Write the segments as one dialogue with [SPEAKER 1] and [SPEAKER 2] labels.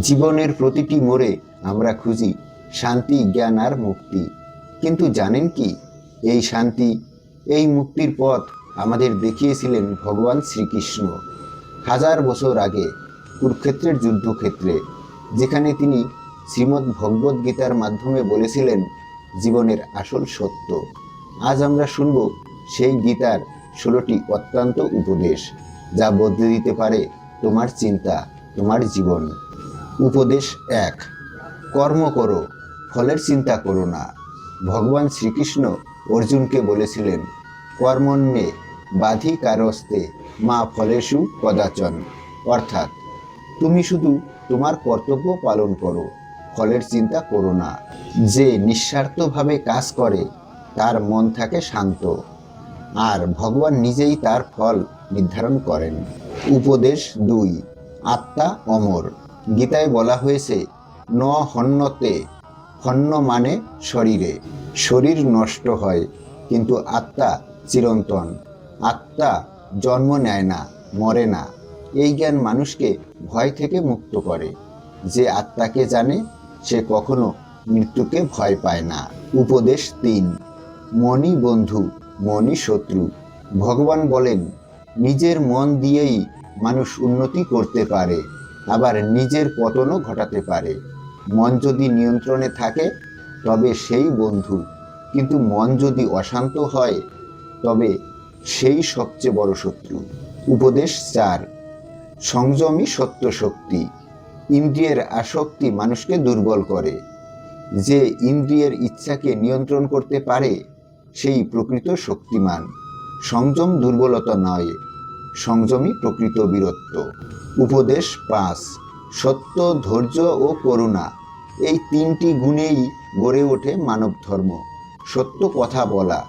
[SPEAKER 1] জীবনের প্রতিটি মোড়ে আমরা খুঁজি শান্তি, জ্ঞান আর মুক্তি। কিন্তু জানেন কি, এই শান্তি, এই মুক্তির পথ আমাদের দেখিয়েছিলেন ভগবান শ্রীকৃষ্ণ হাজার বছর আগে কুরুক্ষেত্রের যুদ্ধক্ষেত্রে, যেখানে তিনি শ্রীমদ্ ভগবদ্ গীতার মাধ্যমে বলেছিলেন, জীবনের আসল সত্য। আজ আমরা শুনব সেই গীতার ষোলোটি অত্যন্ত উপদেশ, যা বদলে দিতে পারে তোমার চিন্তা, তোমার জীবন। উপদেশ এক। কর্ম করো, ফলের চিন্তা করো না। ভগবান শ্রীকৃষ্ণ অর্জুনকে বলেছিলেন কর্মণ্যে বাধি কারস্তে মা ফলেষু কদাচন। অর্থাৎ, তুমি শুধু তোমার কর্তব্য পালন করো, ফলের চিন্তা করো না। যে নিঃস্বার্থভাবে কাজ করে, তার মন থাকে শান্ত। আর ভগবান নিজেই তার ফল নির্ধারণ করেন। উপদেশ দুই, আত্মা অমর। গীতায় বলা হয়েছে, ন হন্যতে হন্য মানে শরীরে। শরীর নষ্ট হয়, কিন্তু আত্মা চিরন্তন। আত্মা জন্ম নেয় না, মরে না। এই জ্ঞান মানুষকে ভয় থেকে মুক্ত করে। যে আত্মাকে জানে, সে কখনো মৃত্যুকে ভয় পায় না। উপদেশ তিন, মনি বন্ধু, মনি শত্রু। ভগবান বলেন, নিজের মন দিয়েই মানুষ উন্নতি করতে পারে। আবার নিজের পতনও ঘটাতে পারে। মন যদি নিয়ন্ত্রণে থাকে, তবে সেই বন্ধু। কিন্তু মন যদি অশান্ত হয়, তবে সেই সবচেয়ে বড় শত্রু। উপদেশ চার, সংযমী সত্য শক্তি। ইন্দ্রিয়ের আসক্তি মানুষকে দুর্বল করে। যে ইন্দ্রিয়ের ইচ্ছাকে নিয়ন্ত্রণ করতে পারে, সেই প্রকৃত শক্তিমান। সংযম দুর্বলতা নয় সংযমী প্রকৃত বীরত্ব। উপদেশ পাঁচ, সত্য, ধৈর্য ও করুণা। এই তিনটি গুণেই গড়ে ওঠে মানব ধর্ম। সত্য কথা বলা,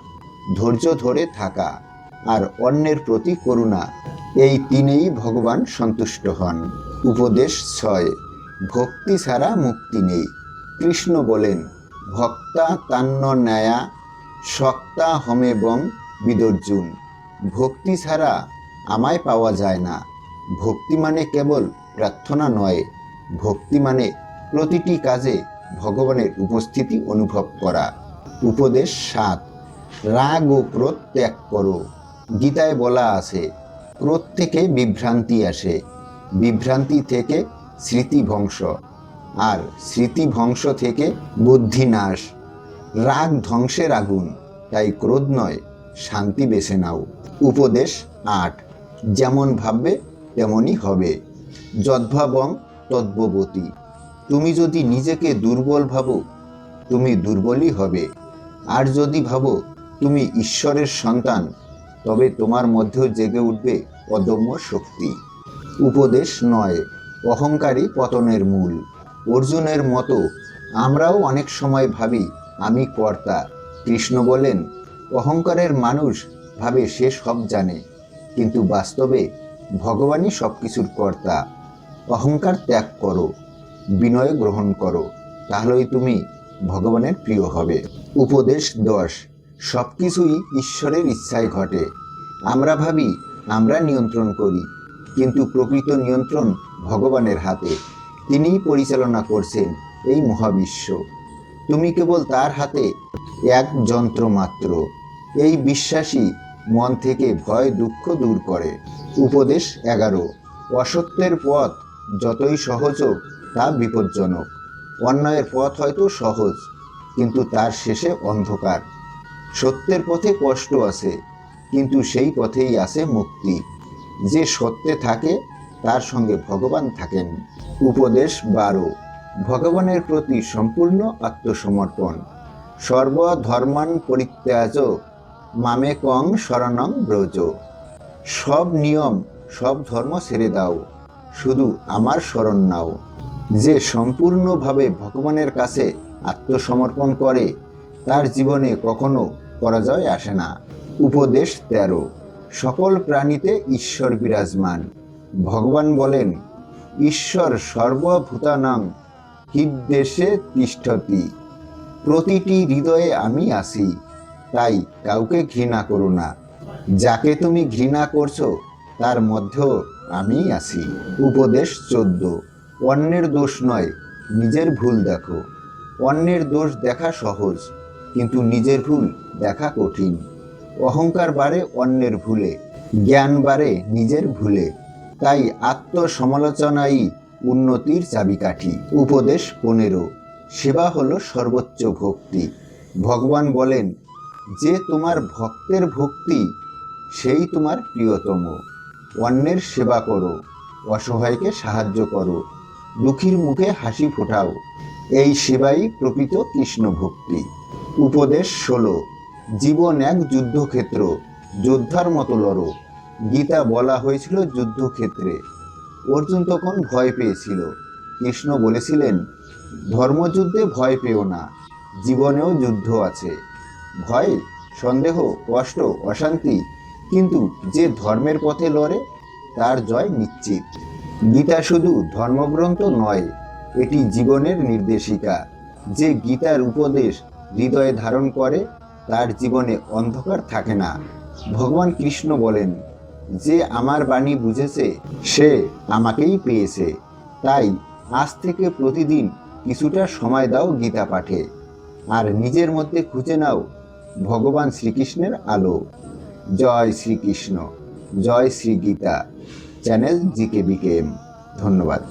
[SPEAKER 1] ধৈর্য ধরে থাকা আর অন্যের প্রতি করুণা, এই তিনেই ভগবান সন্তুষ্ট হন। উপদেশ ছয়, ভক্তি ছাড়া মুক্তি নেই। কৃষ্ণ বলেন, ভক্তা তান্ন ন্যায়া, সক্তা হমেবং বিদর্জুন। ভক্তি ছাড়া আমায় পাওয়া যায় না। ভক্তি মানে কেবল প্রার্থনা নয়, ভক্তি মানে প্রতিটি কাজে ভগবানের উপস্থিতি অনুভব করা। উপদেশ সাত, রাগ ও ক্রোধ ত্যাগ করো। গীতায় বলা আছে, ক্রোধ থেকে বিভ্রান্তি আসে, বিভ্রান্তি থেকে স্মৃতিভংশ আর স্মৃতিভংশ থেকে বুদ্ধিনাশ রাগ ধ্বংসের আগুন তাই ক্রোধ নয়, শান্তি বেছে নাও। উপদেশ আট যেমন ভাববে, তেমনই হবে। যদ্ভাবং তদ্ভবতী। তুমি যদি নিজেকে দুর্বল ভাবো, তুমি দুর্বলই হবে। আর যদি ভাবো, তুমি ঈশ্বরের সন্তান, তবে তোমার মধ্যেও জেগে উঠবে অদম্য শক্তি। উপদেশ নয় অহংকারী পতনের মূল। অর্জুনের মতো, আমরাও অনেক সময় ভাবি, আমি কর্তা। কৃষ্ণ বলেন, অহংকারের মানুষ ভাবে সে সব জানে। কিন্তু বাস্তবে ভগবানই সব কিছুর কর্তা। অহংকার ত্যাগ করো, বিনয় গ্রহণ করো, তাহলেই তুমি ভগবানের প্রিয় হবে। উপদেশ দশ সব কিছুই ঈশ্বরের ইচ্ছায় ঘটে। আমরা ভাবি, আমরা নিয়ন্ত্রণ করি, কিন্তু প্রকৃত নিয়ন্ত্রণ ভগবানের হাতে। তিনিই পরিচালনা করছেন এই মহাবিশ্ব। তুমি কেবল তার হাতে এক যন্ত্র মাত্র এই বিশ্বাসী মন থেকে ভয়, দুঃখ দূর করে। উপদেশ এগারো, অসত্যের পথ যতই সহজ হোক, তা বিপজ্জনক। অন্যায়ের পথ হয়তো সহজ, কিন্তু তার শেষে অন্ধকার। সত্যের পথে কষ্ট আছে, কিন্তু সেই পথেই আছে মুক্তি। যে সত্যে থাকে, তার সঙ্গে ভগবান থাকেন। উপদেশ বারো, ভগবানের প্রতি সম্পূর্ণ আত্মসমর্পণ। সর্বধর্মান পরিত্যাজ মামে কং শরণং ব্রজ। সব নিয়ম, সব ধর্ম ছেড়ে দাও, শুধু আমার শরণ নাও। যে সম্পূর্ণভাবে ভগবানের কাছে আত্মসমর্পণ করে, তার জীবনে কখনো পরাজয় আসে না। উপদেশ তেরো, সকল প্রাণীতে ঈশ্বর বিরাজমান। ভগবান বলেন, ঈশ্বর সর্বভূতানাং হৃদ্দেশে তিষ্ঠতি। প্রতিটি হৃদয়ে আমি আছি। তাই কাউকে ঘৃণা করো না। যাকে তুমি ঘৃণা করছ, তার মধ্যেও আমি আছি। উপদেশ চোদ্দ। অন্যের দোষ নয়, নিজের ভুল দেখো। অন্যের দোষ দেখা সহজ, কিন্তু নিজের ভুল দেখা কঠিন। অহংকার বাড়ে অন্যের ভুলে, জ্ঞান বাড়ে নিজের ভুলে। তাই আত্মসমালোচনাই উন্নতির চাবিকাঠি। উপদেশ পনেরো। সেবা হলো সর্বোচ্চ ভক্তি। ভগবান বলেন যে তোমার ভক্তের ভক্তি, সেই তোমার প্রিয়তম। অন্যের সেবা করো, অসহায়কে সাহায্য করো, দুঃখীর মুখে হাসি ফোটাও। এই সেবাই প্রকৃত কৃষ্ণ ভক্তি। উপদেশ ষোলো, জীবন এক যুদ্ধক্ষেত্র, যোদ্ধার মতো লড়ো। গীতা বলা হয়েছিল যুদ্ধক্ষেত্রে। অর্জুন তখন ভয় পেয়েছিল। কৃষ্ণ বলেছিলেন, ধর্মযুদ্ধে ভয় পেও না, জীবনেও যুদ্ধ আছে। ভয়, সন্দেহ, কষ্ট, অশান্তি, কিন্তু যে ধর্মের পথে লড়ে, তার জয় নিশ্চিত। গীতা শুধু ধর্মগ্রন্থ নয়, এটি জীবনের নির্দেশিকা। যে গীতার উপদেশ হৃদয়ে ধারণ করে, তার জীবনে অন্ধকার থাকে না। ভগবান কৃষ্ণ বলেন, যে আমার বাণী বুঝেছে, সে আমাকেই পেয়েছে। তাই আজ থেকে প্রতিদিন কিছুটা সময় দাও গীতা পাঠে। আর নিজের মধ্যে খুঁজে নাও ভগবান শ্রীকৃষ্ণের আলো। জয় শ্রীকৃষ্ণ জয় Shri Gita channel GK BKM ধন্যবাদ।